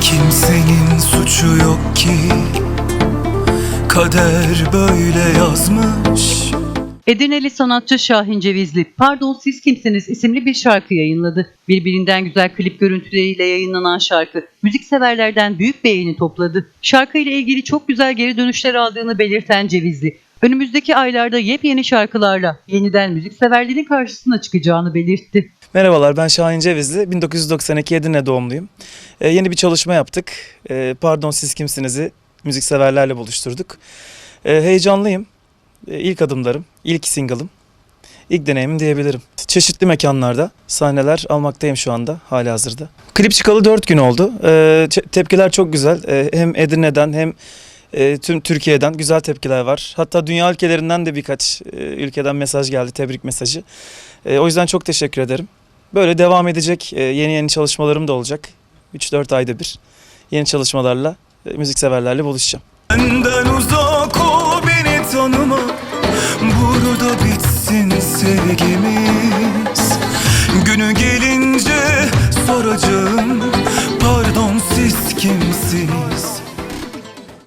Kimsenin suçu yok ki Kader böyle yazmış Edirneli sanatçı Şahin Cevizli, Pardon Siz Kimsiniz isimli bir şarkı yayınladı. Birbirinden güzel klip görüntüleriyle yayınlanan şarkı, müzikseverlerden büyük beğeni topladı. Şarkıyla ilgili çok güzel geri dönüşler aldığını belirten Cevizli, önümüzdeki aylarda yepyeni şarkılarla yeniden müzikseverlerin karşısına çıkacağını belirtti. Merhabalar ben Şahin Cevizli. 1992 Edirne doğumluyum. Ee, yeni bir çalışma yaptık. Ee, Pardon Siz Kimsiniz'i müzikseverlerle buluşturduk. Ee, heyecanlıyım. Ee, ilk adımlarım, ilk single'ım. İlk deneyimim diyebilirim. Çeşitli mekanlarda sahneler almaktayım şu anda hali hazırda. Klip çıkalı 4 gün oldu. Çe- tepkiler çok güzel. Ee, hem Edirne'den hem e, tüm Türkiye'den güzel tepkiler var. Hatta dünya ülkelerinden de birkaç e, ülkeden mesaj geldi, tebrik mesajı. E, o yüzden çok teşekkür ederim. Böyle devam edecek e, yeni yeni çalışmalarım da olacak. 3-4 ayda bir yeni çalışmalarla, e, müzikseverlerle buluşacağım. Benden uzak ol beni tanıma. Burada bitsin sevgimiz. Günü gelince soracağım. Pardon siz kimsiniz